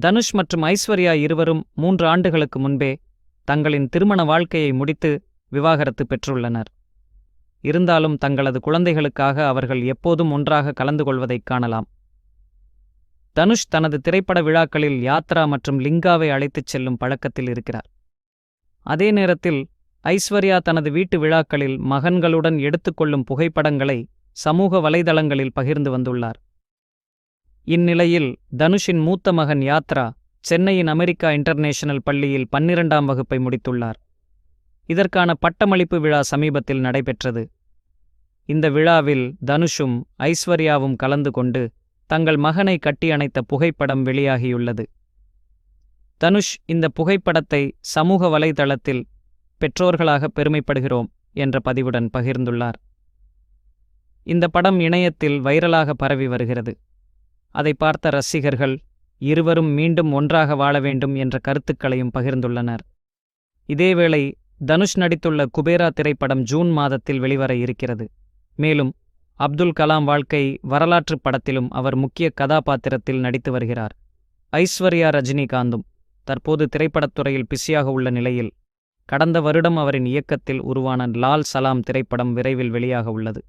தனுஷ் மற்றும் ஐஸ்வர்யா இருவரும் மூன்று ஆண்டுகளுக்கு முன்பே தங்களின் திருமண வாழ்க்கையை முடித்து விவாகரத்து பெற்றுள்ளனர். இருந்தாலும் தங்களது குழந்தைகளுக்காக அவர்கள் எப்போதும் ஒன்றாக கலந்து கொள்வதைக் காணலாம். தனுஷ் தனது திரைப்பட விழாக்களில் யாத்ரா மற்றும் லிங்காவை அழைத்துச் செல்லும் பழக்கத்தில் இருக்கிறார். அதே நேரத்தில் ஐஸ்வர்யா தனது வீட்டு விழாக்களில் மகன்களுடன் எடுத்துக்கொள்ளும் புகைப்படங்களை சமூக வலைதளங்களில் பகிர்ந்து வந்துள்ளார். இந்நிலையில் தனுஷின் மூத்த மகன் யாத்ரா சென்னையின் அமெரிக்கா இன்டர்நேஷனல் பள்ளியில் பன்னிரண்டாம் வகுப்பை முடித்துள்ளார். இதற்கான பட்டமளிப்பு விழா சமீபத்தில் நடைபெற்றது. இந்த விழாவில் தனுஷும் ஐஸ்வர்யாவும் கலந்து கொண்டு தங்கள் மகனை கட்டியணைத்த புகைப்படம் வெளியாகியுள்ளது. தனுஷ் இந்த புகைப்படத்தை சமூக வலைதளத்தில் பெற்றோர்களாக பெருமைப்படுகிறோம் என்ற பதிவுடன் பகிர்ந்துள்ளார். இந்த படம் இணையத்தில் வைரலாக பரவி வருகிறது. அதை பார்த்த ரசிகர்கள் இருவரும் மீண்டும் ஒன்றாக வாழ வேண்டும் என்ற கருத்துக்களையும் பகிர்ந்துள்ளனர். இதேவேளை தனுஷ் நடித்துள்ள குபேரா திரைப்படம் ஜூன் மாதத்தில் வெளிவர இருக்கிறது. மேலும் அப்துல் கலாம் வாழ்க்கை வரலாற்றுப் படத்திலும் அவர் முக்கிய கதாபாத்திரத்தில் நடித்து வருகிறார். ஐஸ்வர்யா ரஜினிகாந்தும் தற்போது திரைப்படத்துறையில் பிஸியாக உள்ள நிலையில் கடந்த வருடம் அவரின் இயக்கத்தில் உருவான லால் சலாம் திரைப்படம் விரைவில் வெளியாக உள்ளது.